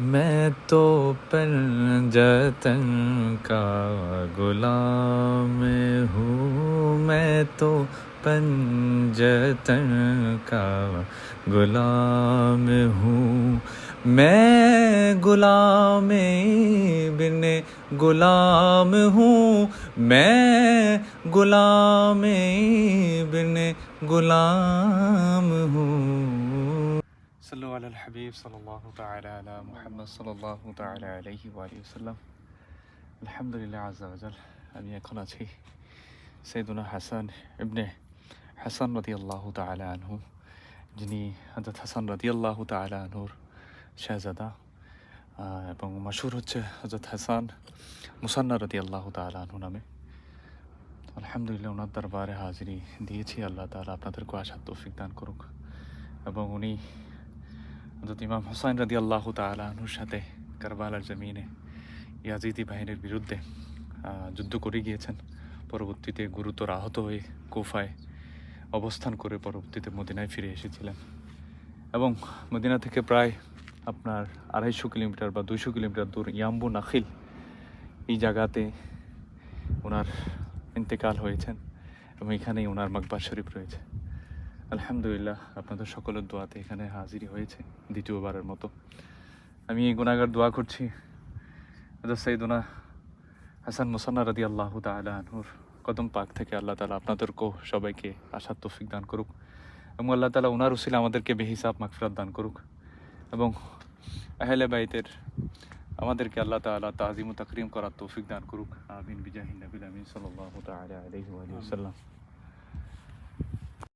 मैं तो पंजतन का गुलाम हूँ। मैं तो पंजतन का गुलाम हूँ। मैं गुलाम बिन गुलाम हूँ। मैं गुलाम बिन गुलाम हूँ। সাল্লু আল হাবিব সাল্লাহ তালা মোহাম্মদ সাল্লাহ তালা আলহি ওয়ালিউসাল্লাম আলহামদুলিল্লাহ আজাল আমি এখন আছি সৈদুনা হাসান ইবনে হাসান রতি আল্লাহ তালা আনহু যিনি হজরত হাসান রতি আল্লাহ তালা আনহুর শাহজাদা এবং মশহুর হচ্ছে হজরত হাসান মুসান্না রতি আল্লাহ তালা আনহু নামে। আলহামদুলিল্লাহ ওনার দরবারে হাজিরি দিয়েছি। আল্লাহ তালা আপনাদেরকে আসার তৌফিক দান করুক। এবং উনি হজরত ইমাম হোসাইন রাদি আল্লাহ তালাহুর সাথে কারবালার জমিনে ইয়াজিদি বাহিনীর বিরুদ্ধে যুদ্ধ করে গিয়েছেন। পরবর্তীতে গুরুতর আহত হয়ে কোফায় অবস্থান করে পরবর্তীতে মদিনায় ফিরে এসেছিলেন। এবং মদিনা থেকে প্রায় আপনার আড়াইশো কিলোমিটার বা দুইশো কিলোমিটার দূর ইয়াম্বু নাখিল এই জায়গাতে ওনার ইন্তেকাল হয়েছেন এবং এখানেই ওনার মাকবার শরীফ রয়েছে। আলহামদুলিল্লাহ, আপনাদের সকলের দোয়াতে এখানে হাজিরি হয়েছে, দ্বিতীয়বারের মতো। আমি এই গুণাগার দোয়া করছি সৈদুনা হাসান মুসান্না রাদি আল্লাহ তালা কদম পাক থেকে আল্লাহ তালা আপনাদেরকেও সবাইকে আশার তৌফিক দান করুক এবং আল্লাহ তালা ওনার উসিলে আমাদেরকে বেহিসাব মাগফিরাত দান করুক এবং আহলে বাইতের আমাদেরকে আল্লাহ তালা তাজিম তাকরিম করার তৌফিক দান করুক। আমিন বিজাহিন নবিল আমিন সাল্লাহ তালা আলহি